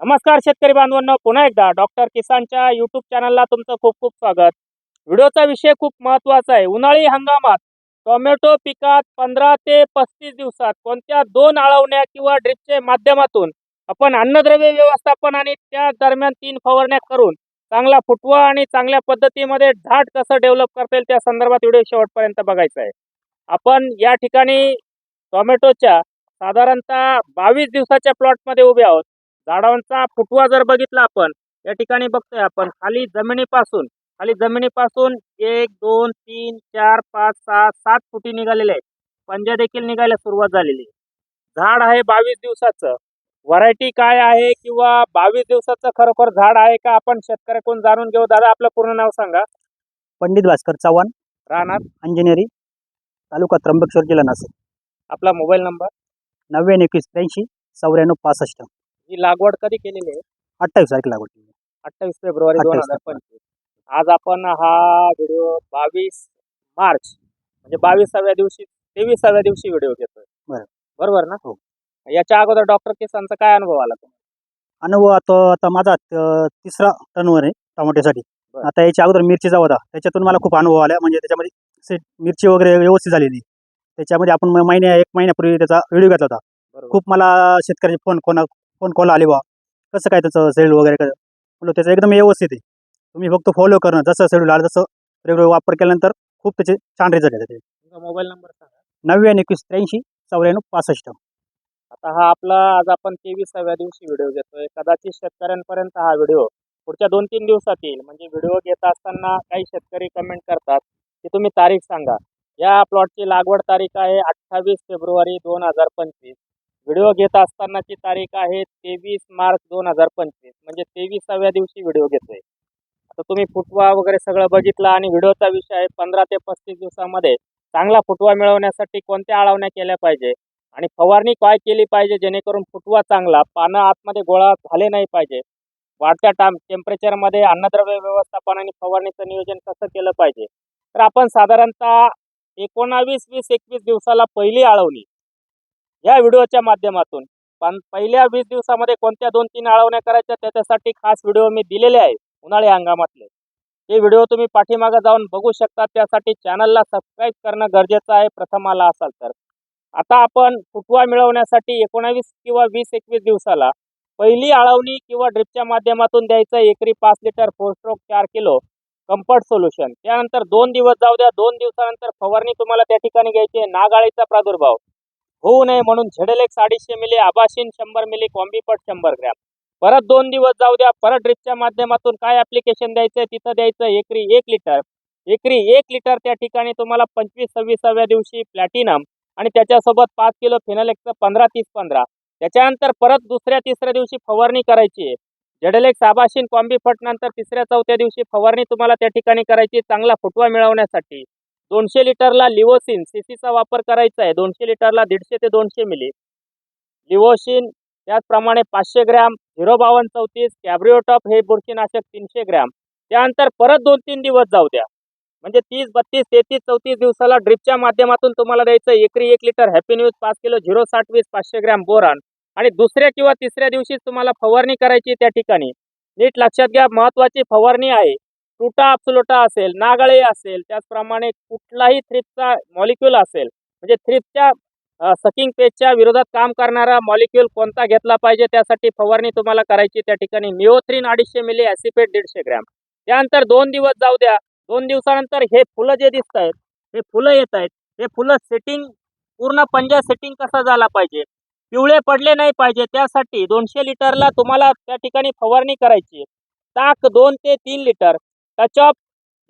नमस्कार शेतकरी बांधवांना पुन्हा एकदा डॉक्टर किसानच्या युट्यूब चॅनलला तुमचं खूप खूप स्वागत. व्हिडिओचा विषय खूप महत्त्वाचा आहे. उन्हाळी हंगामात टोमॅटो पिकात पंधरा ते पस्तीस दिवसात कोणत्या दोन आळवण्या किंवा ड्रिपच्या माध्यमातून आपण अन्नद्रव्य व्यवस्थापन आणि त्या दरम्यान तीन फवारण्या करून चांगला फुटवा आणि चांगल्या पद्धतीमध्ये झाड कसं डेव्हलप करता येईल त्या संदर्भात व्हिडिओ शेवटपर्यंत बघायचा आहे. आपण या ठिकाणी टोमॅटोच्या साधारणतः बावीस दिवसाच्या प्लॉटमध्ये उभे आहोत. झाडांचा फुटवा जर बघितला आपण या ठिकाणी बघतोय आपण खाली जमिनीपासून खाली जमिनीपासून एक दोन तीन चार पाच सहा सात फुटी निघालेले आहेत. पंजा देखील निघायला सुरुवात झालेली आहे. झाड आहे बावीस दिवसाचं. व्हरायटी काय आहे किंवा बावीस दिवसाचं खरोखर झाड आहे का आपण शेतकऱ्याकडून जाणून घेऊ? दादा आपलं पूर्ण नाव सांगा. पंडित भास्कर चव्हाण. राहणार? इंजिनिअरिंग तालुका त्र्यंबकेश्वर जिल्हा नाशिक. आपला मोबाईल नंबर? नव्याण्णव एकवीस त्र्याऐंशी चौऱ्याण्णव पासष्ट. ही लागवड कधी केलेली आहे? अठ्ठावीस तारीख लागवड अठ्ठावीस फेब्रुवारी दोन 28 हजार पंचवीस. आज आपण हा व्हिडिओ बावीस मार्च म्हणजे बावीसाव्या दिवशी तेविसाव्या दिवशी व्हिडिओ घेतोय. बरं. बरोबर ना? हो. याच्या अगोदर डॉक्टर किसानचा काय अनुभव आला तुम्हाला? अनुभव आता आता माझा तिसरा टर्नवर आहे टमाट्यासाठी. बरं. आता याच्या अगोदर मिरचीचा होता. त्याच्यातून मला खूप अनुभव आला. म्हणजे त्याच्यामध्ये से- मिरची वगैरे व्यवस्थित झालेली. त्याच्यामध्ये आपण म- महिन्या एक महिन्यापूर्वी त्याचा व्हिडिओ घेतला होता. बरोबर. खूप मला शेतकऱ्याचे फोन कोणा फोन कॉल आले बा कसं काय त्याचं शेड्यूल वगैरे कसं? म्हणलं त्याचं एकदम व्यवस्थित आहे. तुम्ही फक्त फॉलो करणं जसं शेड्यूल आलं तसं रेग्युलर वापर केल्यानंतर खूप त्याचे छान रिझल्ट त्याचे तुमचा मोबाईल नंबर सांगा. नव्याण्णव एकवीस त्र्याऐंशी चौऱ्याण्णव पासष्ट. आता हा आपला आज आपण तेविसाव्या दिवशी व्हिडिओ घेतोय. कदाचित शेतकऱ्यांपर्यंत हा व्हिडिओ पुढच्या दोन तीन दिवसात येईल. म्हणजे व्हिडिओ घेत असताना काही शेतकरी कमेंट करतात की तुम्ही तारीख सांगा. या प्लॉटची लागवड तारीख आहे अठ्ठावीस फेब्रुवारी दोन हजार पंचवीस. व्हिडिओ घेत असतानाची तारीख आहे तेवीस मार्च दोन हजार पंचवीस. म्हणजे तेवीसाव्या दिवशी व्हिडिओ घेतोय. आता तुम्ही फुटवा वगैरे सगळं बघितलं आणि व्हिडिओचा विषय आहे पंधरा ते पस्तीस दिवसामध्ये चांगला फुटवा मिळवण्यासाठी कोणत्या आळवण्या केल्या पाहिजे? आणि फवारणी काय केली पाहिजे जेणेकरून फुटवा चांगला पानं आतमध्ये गोळा झाले नाही पाहिजे? वाढत्या टाम टेम्परेचरमध्ये अन्नद्रव्य व्यवस्थापन आणि फवारणीचं नियोजन कसं केलं पाहिजे? तर आपण साधारणतः एकोणावीस वीस एकवीस दिवसाला पहिली आळवणी या व्हिडिओच्या माध्यमातून. पण पहिल्या वीस दिवसामध्ये कोणत्या दोन तीन आळवण्या करायच्या त्याच्यासाठी खास व्हिडिओ मी दिलेले आहे उन्हाळी हंगामातले. ते व्हिडिओ तुम्ही पाठीमागे जाऊन बघू शकता. त्यासाठी चॅनलला सबस्क्राईब करणं गरजेचं आहे. प्रथम आला असाल तर. आता आपण फुटवा मिळवण्यासाठी एकोणावीस किंवा वीस एकवीस दिवसाला पहिली आळवणी किंवा ड्रिपच्या माध्यमातून द्यायचं एकरी पाच लिटर फोर स्ट्रोक चार किलो कम्फर्ट सोल्युशन. त्यानंतर दोन दिवस जाऊ द्या. दोन दिवसानंतर फवारणी तुम्हाला त्या ठिकाणी घ्यायची आहे. नागाळीचा प्रादुर्भाव. होऊ नये म्हणून झेडलेक्स अडीचशे मिली आबाशीन शंभर मिली कॉम्बीपट शंभर ग्रॅम. परत दोन दिवस जाऊ द्या. परत ड्रिपच्या माध्यमातून काय ऍप्लिकेशन द्यायचं तिथं द्यायचं एकरी एक लिटर एकरी एक लिटर त्या ठिकाणी तुम्हाला पंचवीस सव्वीसाव्या दिवशी प्लॅटिनम आणि त्याच्यासोबत पाच किलो फिनोलेक्सचं पंधरा तीस पंधरा. त्याच्यानंतर परत दुसऱ्या तिसऱ्या दिवशी फवारणी करायची आहे. जेडलेक्स आबाशीन कॉम्बी नंतर तिसऱ्या चौथ्या दिवशी फवारणी तुम्हाला त्या ठिकाणी करायची चांगला फुटवा मिळवण्यासाठी. दोनशे लिटरला लिवोसिन सीसीचा वापर करायचा आहे. दोनशे लिटरला दीडशे ते दोनशे मिली. लिवोसिन त्याचप्रमाणे पाचशे ग्रॅम झिरो बावन्न चौतीस कॅब्रिओटॉप हे बुरशीनाशक तीनशे ग्रॅम. त्यानंतर परत दोन तीन दिवस जाऊ द्या. म्हणजे तीस बत्तीस तेहतीस चौतीस दिवसाला ड्रिपच्या माध्यमातून तुम्हाला द्यायचं एकरी एक लिटर हॅपी न्यूज पाच किलो झिरो साठ वीस पाचशे ग्रॅम बोरान. आणि दुसऱ्या किंवा तिसऱ्या दिवशीच तुम्हाला फवारणी करायची त्या ठिकाणी. नीट लक्षात घ्या महत्वाची फवारणी आहे. टुटा अप्सुलोटा असेल नागळे असेल त्याचप्रमाणे कुठलाही थ्रिपचा मॉलिक्यूल असेल म्हणजे थ्रिपच्या सकिंग पेजच्या विरोधात काम करणारा मॉलिक्यूल कोणता घेतला पाहिजे त्यासाठी फवारणी तुम्हाला करायची त्या ठिकाणी निओथ्रीन अडीचशे मिली ॲसिपेट दीडशे ग्रॅम त्यानंतर दोन दिवस जाऊ द्या दोन दिवसानंतर हे फुलं जे दिसत आहेत हे फुलं येत आहेत हे फुलं सेटिंग पूर्ण पंजा सेटिंग कसा झाला पाहिजे पिवळे पडले नाही पाहिजे त्यासाठी दोनशे लिटरला तुम्हाला त्या ठिकाणी फवारणी करायची ताक दोन ते तीन लिटर टचअप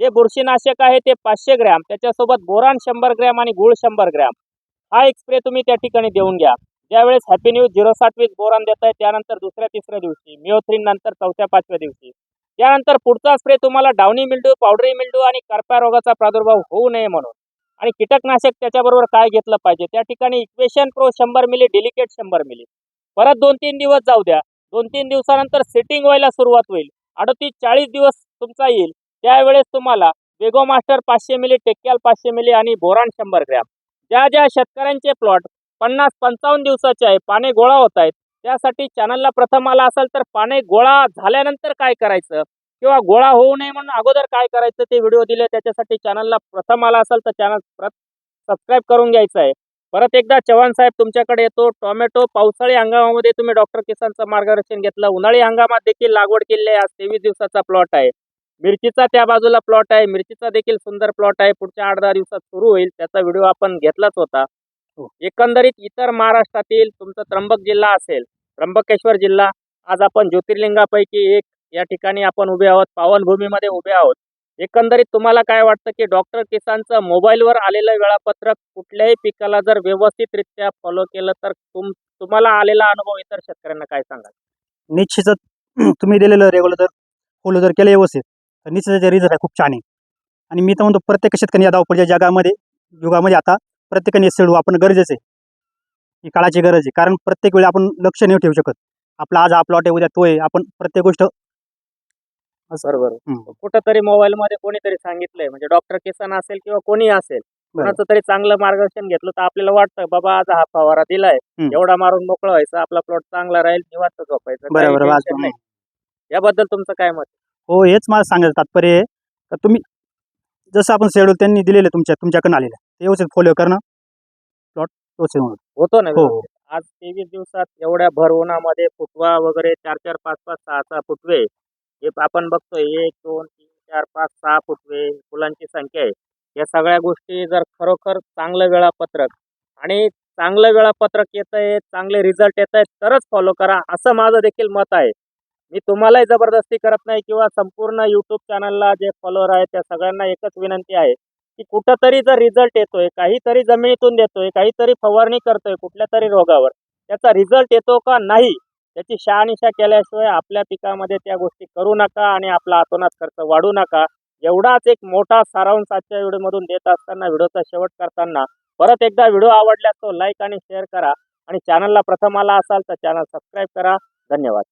जे बुरशीनाशक आहे ते पाचशे ग्रॅम त्याच्यासोबत बोरान शंभर ग्रॅम आणि गुळ शंभर ग्रॅम. हा एक स्प्रे तुम्ही त्या ठिकाणी देऊन घ्या. ज्यावेळेस हॅपी न्यूज झिरो साठ वीस बोरान देत आहे त्यानंतर दुसऱ्या तिसऱ्या दिवशी मिओथ्रीन नंतर चौथ्या पाचव्या दिवशी. त्यानंतर पुढचा स्प्रे तुम्हाला डावणी मिल्डू पावडरी मिल्डू आणि कर्प्या रोगाचा प्रादुर्भाव होऊ नये म्हणून. आणि कीटकनाशक त्याच्याबरोबर काय घेतलं पाहिजे? त्या ठिकाणी इक्वेशन प्रो शंभर मिली डेलिकेट शंभर मिली. परत दोन तीन दिवस जाऊ द्या. दोन तीन दिवसानंतर सेटिंग व्हायला सुरुवात होईल. अडतीस चाळीस दिवस तुमचा येईल. त्यावेळेस तुम्हाला वेगो मास्टर पाचशे मिली टेक्याल पाचशे मिली आणि बोरान शंभर ग्रॅम. ज्या ज्या शेतकऱ्यांचे प्लॉट पन्नास पंचावन्न दिवसाचे आहे पाने गोळा होत आहेत त्यासाठी चॅनलला प्रथम आला असाल तर पाने गोळा झाल्यानंतर काय करायचं? किंवा गोळा होऊ नये म्हणून अगोदर काय करायचं ते व्हिडिओ दिले त्याच्यासाठी चॅनलला प्रथम आला असेल तर चॅनल सबस्क्राईब करून घ्यायचं आहे. परत एकदा चव्हाण साहेब तुमच्याकडे येतो. टोमॅटो पावसाळी हंगामामध्ये तुम्ही डॉक्टर किसानचं मार्गदर्शन घेतलं. उन्हाळी हंगामात देखील लागवड केली आहे. आज तेवीस दिवसाचा प्लॉट आहे. मिरचीचा त्या बाजूला प्लॉट आहे. मिरचीचा देखील सुंदर प्लॉट आहे. पुढच्या आठ दहा दिवसात सुरू होईल. त्याचा व्हिडिओ आपण घेतलाच होता. हो. एकंदरीत इतर महाराष्ट्रातील तुमचा त्र्यंबक जिल्हा असेल त्र्यंबकेश्वर जिल्हा आज आपण ज्योतिर्लिंगापैकी एक या ठिकाणी आपण उभे आहोत. पावनभूमीमध्ये उभे आहोत. एकंदरीत तुम्हाला काय वाटतं की डॉक्टर किसानचं मोबाईलवर आलेलं वेळापत्रक कुठल्याही पिकाला जर व्यवस्थितरित्या फॉलो केलं तर तुम तुम्हाला आलेला अनुभव इतर शेतकऱ्यांना काय सांगाल? निश्चितच तुम्ही दिलेलं रेग्युलर फॉलो जर केलं व्यवस्थित तर निश्चित त्याचे रिझल्ट आहे खूप छान आहे. आणि मी तर म्हणतो प्रत्येक शेतकरी या धावपळीच्या जगामध्ये युगामध्ये आता प्रत्येकाने शेड वापरणं गरजेचं आहे. ही काळाची गरज आहे. कारण प्रत्येक वेळी आपण लक्ष नाही ठेवू शकत. आपला आज हा प्लॉट आहे उद्या तो आहे. आपण प्रत्येक गोष्ट बरोबर. कुठंतरी मोबाईल मध्ये कोणीतरी सांगितलंय म्हणजे डॉक्टर किसान असेल किंवा कोणी असेल कोणाचं तरी चांगलं मार्गदर्शन घेतलं तर आपल्याला वाटतं बाबा आज हा फवारा दिलाय. एवढा मारून मोकळं व्हायचं आपला प्लॉट चांगला राहील निवांत झोपायचं. याबद्दल तुमचं काय मत हो हेच मला सांगायचं तात्पर्य आहे. का तुम्ही जसं आपण शेड्यूल त्यांनी दिलेलं तुमच्या तुमच्याकडून आलेलं ते व्यवस्थित फॉलो करणं प्लॉट व्यवस्थित होणं. होतो ना हो व्यवस्थित? आज तेवीस दिवसात एवढ्या भर उन्हामध्ये फुटवा वगैरे चार चार पाच पाच सहा सहा फुटवे. हे आपण बघतोय एक दोन तीन चार पाच सहा फुटवे फुलांची संख्या आहे. या सगळ्या गोष्टी जर खरोखर चांगलं वेळापत्रक आणि चांगलं वेळापत्रक येत आहे चांगले रिझल्ट येत आहेत तरच फॉलो करा. असं माझं देखील मत आहे. मी तुम्हालाही जबरदस्ती करत नाही किंवा संपूर्ण यूट्यूब चॅनलला जे फॉलोअर आहेत त्या सगळ्यांना एकच विनंती आहे की कुठंतरी जर रिझल्ट येतोय काहीतरी जमिनीतून देतोय काहीतरी फवारणी करतोय कुठल्या तरी रोगावर त्याचा रिझल्ट येतो का नाही त्याची शहानिशा केल्याशिवाय आपल्या पिकामध्ये त्या गोष्टी करू नका आणि आपला आतोनात खर्च वाढू नका. एवढाच एक मोठा सारांश आजच्या व्हिडिओमधून देत असताना व्हिडिओचा शेवट करताना परत एकदा व्हिडिओ आवडल्यास तो लाईक आणि शेअर करा. आणि चॅनलला प्रथम आला असाल तर चॅनल सबस्क्राईब करा. धन्यवाद.